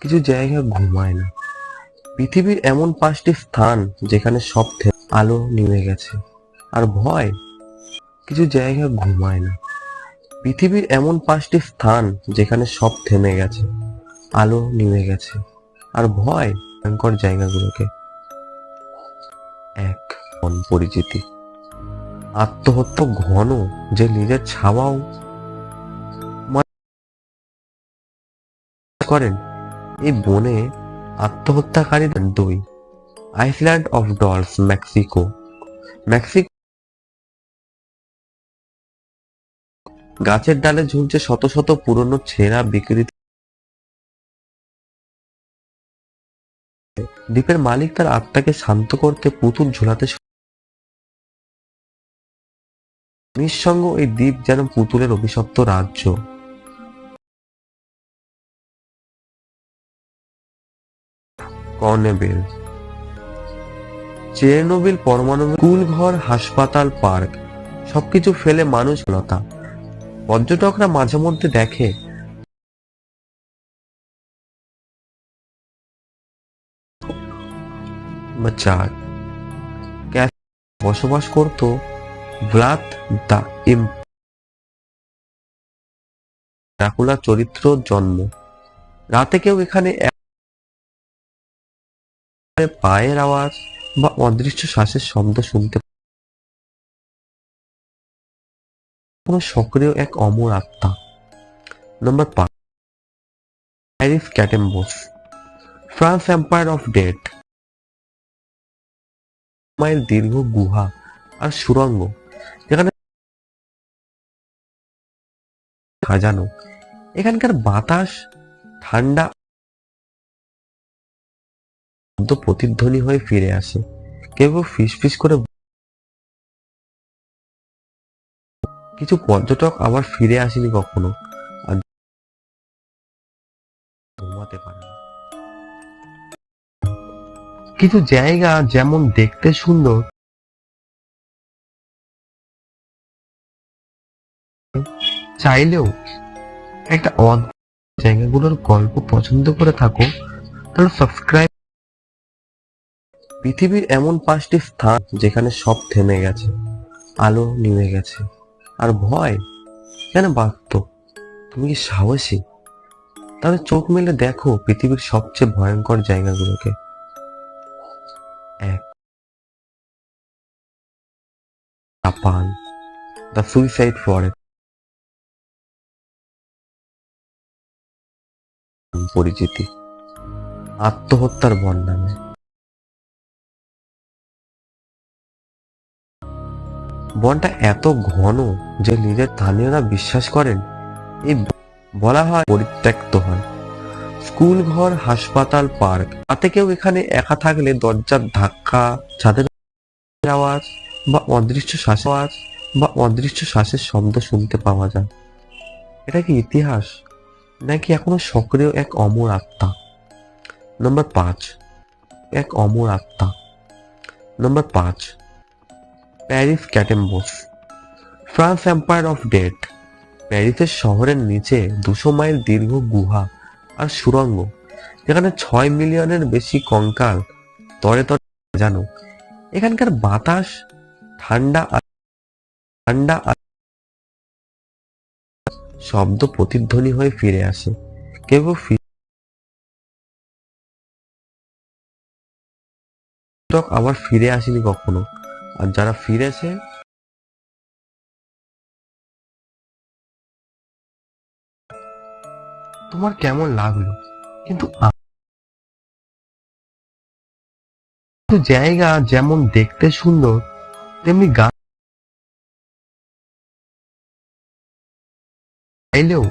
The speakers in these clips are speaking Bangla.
কিছু জায়গা ঘুমায় না। পৃথিবীর এমন পাঁচটি স্থান যেখানে সব আলো নিভে গেছে। আর ভয়, কিছু জায়গা ঘুমায় না। পৃথিবীর এমন পাঁচটি স্থান যেখানে সব থেমে গেছে, আলো নিভে গেছে। আর ভয়, ভয়ঙ্কর জায়গাগুলোকে। এক, মন পরিচিতি। আত্মহত্যা ঘন যে নিজের ছাওয়াও করেন। এই বনে আত্মহত্যাকারীদের দুই island of dolls Mexico Mexico গাছের ডালে ঝুলছে শত শত পুরনো ছেঁড়া বিকৃত। দ্বীপের মালিক তার আত্মাকে শান্ত করতে পুতুল ঝোলাতে নিঃসঙ্গ এই দ্বীপ যেন পুতুলের অভিশপ্ত রাজ্য। কর্নেবেল। চেরনোবিল পরমাণু স্কুল ঘর হাসপাতাল পার্ক। সবকিছু ফেলে মানুষ লতা। পর্যটকরা মাঝে মধ্যে দেখে বসবাস করত ভ্লাদ দা ইম চরিত্র জন্ম। রাতে কেউ এখানে পায়ের আওয়াজ বা অদৃশ্য শ্বাসের শব্দ শুনতে কোনো সক্রিয় এক অমর আত্মা। নম্বর পাঁচ Paris catacombs France empire of death mile দীর্ঘ গুহা আর সুড়ঙ্গ যেখানে সাজানো। এখানকার বাতাস, ঠান্ডা শব্দ প্রতিধ্বনি হয়ে ফিরে আসে। কেউ ফিস ফিস করে কিছু পর্যটক আবার ফিরে আসেনি কখনো? কিছু জায়গা যেমন দেখতে সুন্দর, চাইলেও একটা অদ্ভুত জায়গাগুলোর গল্প পছন্দ করে থাকো, তাহলে সাবস্ক্রাইব পৃথিবীর এমন পাঁচটি স্থান যেখানে সব থেমে গেছে, আলো নিভে গেছে। আর ভয়? কেন বাস্তব তুমি কি সাহসী? তাহলে চোখ মেলে দেখো পৃথিবীর সবচেয়ে ভয়ঙ্কর জায়গাগুলোকে। এক। জাপান। The suicide forest. পরিচিতি। আত্মহত্যার বন বনটা এত ঘন যে নিজের স্থানীয়রা বিশ্বাস করেন, এই বলা হয় পরিত্যক্ত হয় স্কুল ঘর হাসপাতাল, পার্ক, তাতে কেউ এখানে একা থাকলে দরজার ধাক্কা, ছাদের আওয়াজ বা অদৃশ্য শ্বাসের আওয়াজ বা অদৃশ্য শ্বাসের শব্দ শুনতে পাওয়া যায়। এটা কি ইতিহাস, নাকি এখনও সক্রিয় এক অমর আত্মা? নম্বর পাঁচ, এক অমর আত্মা। নম্বর পাঁচ Paris catacombs. France empire of death. প্যারিসের শহরের নিচে দুশো মাইল দীর্ঘ গুহা আর সুড়ঙ্গ যেখানে ছয় মিলিয়নের বেশি কঙ্কাল তরে তরে জানো এখানকার বাতাস, ঠান্ডা আর- ঠান্ডা আর শব্দ প্রতিধ্বনি হয়ে ফিরে আসে। কেউ আবার ফিরে আসেনি কখনো। আর যারা ফিরেছে, তোমার কেমন লাগল? কিন্তু জায়গা যেমন দেখতে সুন্দর, তেমনি গা চাইলেও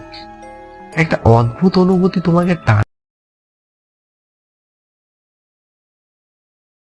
একটা অদ্ভুত অনুভূতি তোমাকে টান